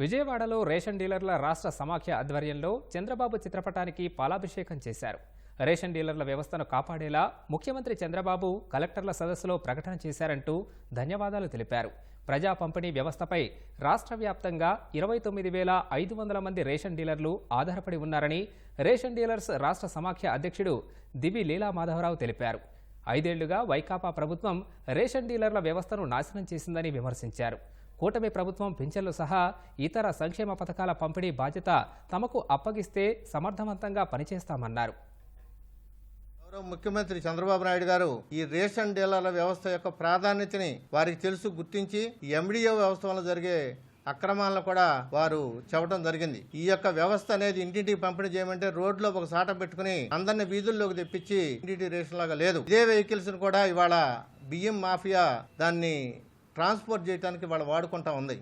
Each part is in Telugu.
విజయవాడలో రేషన్ డీలర్ల రాష్ట్ర సమాఖ్య ఆధ్వర్యంలో చంద్రబాబు చిత్రపటానికి పాలాభిషేకం చేశారు. రేషన్ డీలర్ల వ్యవస్థను కాపాడేలా ముఖ్యమంత్రి చంద్రబాబు కలెక్టర్ల సదస్సులో ప్రకటన చేశారంటూ ధన్యవాదాలు తెలిపారు. ప్రజా పంపిణీ వ్యవస్థపై రాష్ట్ర వ్యాప్తంగా ఇరవై తొమ్మిది వేల ఐదు వందల మంది రేషన్ డీలర్లు ఆధారపడి ఉన్నారని రేషన్ డీలర్స్ రాష్ట్ర సమాఖ్య అధ్యక్షుడు దివి లీలా మాధవరావు తెలిపారు. ఐదేళ్ళుగా వైకాపా ప్రభుత్వం రేషన్ డీలర్ల వ్యవస్థను నాశనం చేసిందని విమర్శించారు. కూటమి ప్రభుత్వం పింఛన్లు సహా ఇతర సంక్షేమ పథకాల పంపిణీ బాధ్యత తమకు అప్పగిస్తే సమర్థవంతంగా పనిచేస్తామన్నారు. గౌరవ ముఖ్యమంత్రి చంద్రబాబు నాయుడు గారు ఈ రేషన్ డీలర్ల వ్యవస్థ యొక్క ప్రాధాన్యతని వారికి తెలుసు గుర్తించి ఎండిఓ వ్యవస్థ వల్ల జరిగే అక్రమాలను కూడా వారు చెప్పడం జరిగింది. ఈ యొక్క వ్యవస్థ అనేది ఇంటింటికి పంపిణీ చేయమంటే రోడ్లో ఒక సాట పెట్టుకుని అందరిని వీధుల్లోకి తెప్పించి ఇంటింటి రేషన్ లాగా లేదు. ఇదే వెహికల్స్ కూడా ఇవాళ బియ్యం మాఫియా దాన్ని ట్రాన్స్పోర్ట్ చేయడానికి వాళ్ళు వాడుకుంటా ఉంది.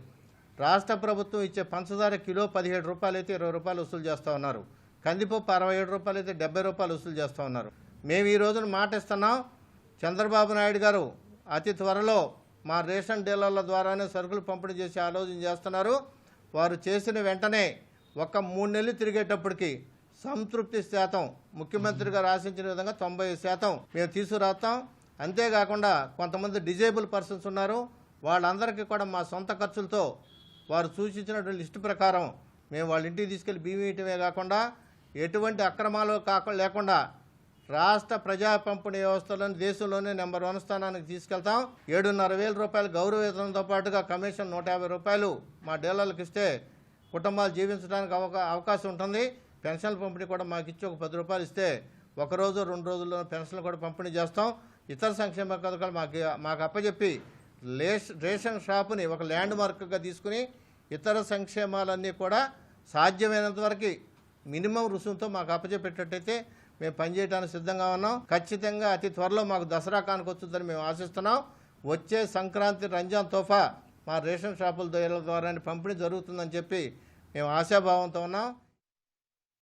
రాష్ట్ర ప్రభుత్వం ఇచ్చే పంచదార కిలో పదిహేడు రూపాయలు అయితే ఇరవై రూపాయలు వసూలు చేస్తూ ఉన్నారు. కందిపప్పు అరవై ఏడు రూపాయలు అయితే డెబ్బై రూపాయలు వసూలు చేస్తూ ఉన్నారు. మేము ఈ రోజున మాట ఇస్తున్నాం చంద్రబాబు నాయుడు గారు అతి త్వరలో మా రేషన్ డీలర్ల ద్వారానే సరుకులు పంపిణీ చేసి ఆలోచన చేస్తున్నారు. వారు చేసిన వెంటనే ఒక మూడు నెలలు తిరిగేటప్పటికి సంతృప్తి శాతం ముఖ్యమంత్రి గారు ఆశించిన విధంగా తొంభై శాతం మేము తీసుకురాస్తాం అంతేకాకుండా కొంతమంది డిజేబుల్ పర్సన్స్ ఉన్నారు. వాళ్ళందరికీ కూడా మా సొంత ఖర్చులతో వారు సూచించినటువంటి లిస్టు ప్రకారం మేము వాళ్ళ ఇంటికి తీసుకెళ్ళి బియ్యం కాకుండా ఎటువంటి అక్రమాలు కాకుండా లేకుండా రాష్ట్ర ప్రజా పంపిణీ వ్యవస్థలను దేశంలోనే నెంబర్ వన్ స్థానానికి తీసుకెళ్తాం. ఏడున్నర వేల రూపాయలు గౌరవ వేతనంతో పాటుగా కమిషన్ నూట యాభై రూపాయలు మా డీలర్లకు ఇస్తే కుటుంబాలు జీవించడానికి అవకా అవకాశం ఉంటుంది. పెన్షన్ల పంపిణీ కూడా మాకు ఇచ్చి ఒక పది రూపాయలు ఇస్తే ఒక రోజు రెండు రోజుల్లో పెన్షన్లు కూడా పంపిణీ చేస్తాం. ఇతర సంక్షేమ పథకాలు మాకు మాకు అప్పచెప్పి లేష్ రేషన్ షాపుని ఒక ల్యాండ్ మార్క్గా తీసుకుని ఇతర సంక్షేమాలన్నీ కూడా సాధ్యమైనంత వరకు మినిమం రుసుముతో మాకు అప్పచెప్పేటట్టయితే మేము పనిచేయడానికి సిద్ధంగా ఉన్నాం. ఖచ్చితంగా అతి త్వరలో మాకు దసరా కానుక వచ్చిందని మేము ఆశిస్తున్నాం. వచ్చే సంక్రాంతి రంజాన్ తోఫా మా రేషన్ షాపుల ద్వారా ద్వారానే పంపిణీ జరుగుతుందని చెప్పి మేము ఆశాభావంతో ఉన్నాం.